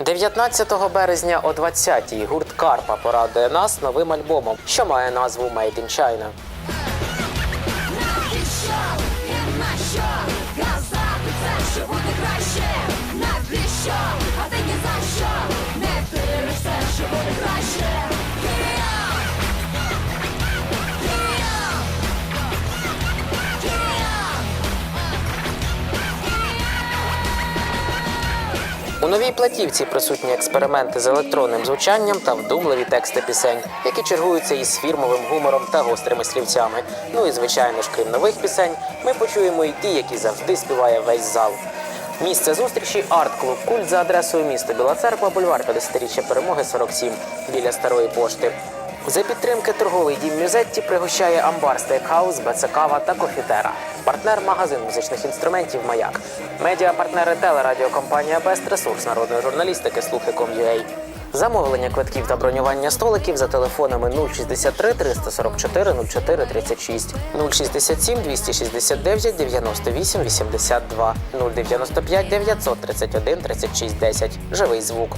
19 березня о 20-й гурт Карпа порадує нас новим альбомом, що має назву Made in China. Що буде краще? У новій платівці присутні експерименти з електронним звучанням та вдумливі тексти пісень, які чергуються із фірмовим гумором та гострими слівцями. Ну і звичайно ж, крім нових пісень, ми почуємо і ті, які завжди співає весь зал. Місце зустрічі арт-клуб Культ за адресою міста Біла Церква, бульвар 50-річчя перемоги 47 біля старої пошти. За підтримки торговий дім Мюзетті пригощає амбар стейкхаус, Бецекава та Кофітера. Партнер магазин музичних інструментів Маяк. Медіапартнери телерадіокомпанія Бест Ресурс народної журналістики Слухи.com.ua. Замовлення квитків та бронювання столиків за телефонами 063 344 04 36, 067 269 98 82, 095 931 36 10. Живий звук.